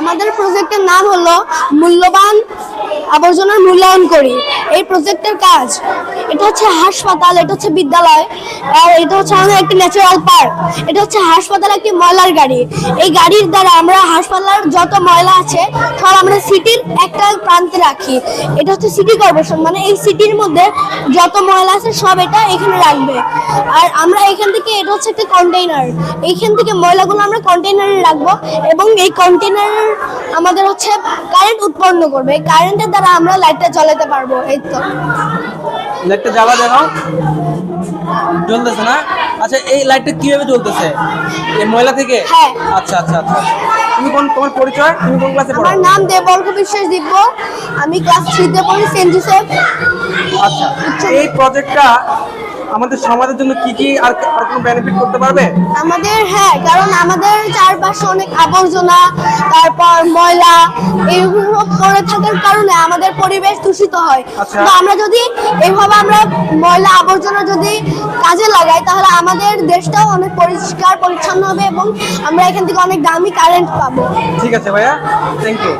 আমাদের প্রজেক্টের নাম হলো মূল্যবান আবর্জনার মূল্যায়ন করি। এই প্রজেক্টের কাজ, এটা হচ্ছে হাসপাতাল, এটা হচ্ছে বিদ্যালয়, আর এটা হচ্ছে আমাদের একটি ন্যাচারাল পার্ক এটা হচ্ছে হাসপাতাল একটি ময়লার গাড়ি। এই গাড়ির দ্বারা আমরা হাসপাতালের যত ময়লা আছে, সব আমরা সিটির একটা প্রান্তে রাখি। এটা হচ্ছে সিটি কর্পোরেশন মানে এই সিটির মধ্যে যত ময়লা আছে, সব এটা এখানে রাখবে। আর আমরা এখান থেকে, এটা হচ্ছে একটা কন্টেইনার এইখান থেকে ময়লাগুলো আমরা কন্টেইনারে রাখব এবং এই কন্টেইনার আমাদের হচ্ছে কারেন্ট উৎপন্ন করবে। এই কারেন্টের দ্বারা আমরা লাইটটা জ্বালাতে পারব এই তো। লাইটটা জ্বালা দেখাও জ্বলতেছে না? আচ্ছা এই লাইটটা কীভাবে জ্বলতেছে? এই ময়লা থেকে? হ্যাঁ। আচ্ছা আচ্ছা আচ্ছা। তুমি কোন তোমার পরিচয়? তুমি কোন ক্লাসে পড়ো? আমার নাম দেবর্গ বিশ্বাস দিব্য। আমি ক্লাস থ্রিতে পড়ি সেন্ট জোসেফ আচ্ছা এই প্রজেক্টটা আমাদের সমাজের জন্য কি কি আর আর কোনো বেনিফিট করতে পারবে? আমাদের হ্যাঁ কারণ আমাদের চারপাশে অনেক আবর্জনা তারপর এগুলো পড়ে থাকার কারণে আমাদের পরিবেশ দূষিত হয়। আচ্ছা। তো আমরা যদি এইভাবে আমরা ময়লা আবর্জনা যদি কাজে লাগাই তাহলে আমাদের দেশটাও অনেক পরিষ্কার পরিচ্ছন্ন হবে এবং আমরা এখান থেকে অনেক দামি কারেন্ট পাবো। ঠিক আছে ভাইয়া। Thank you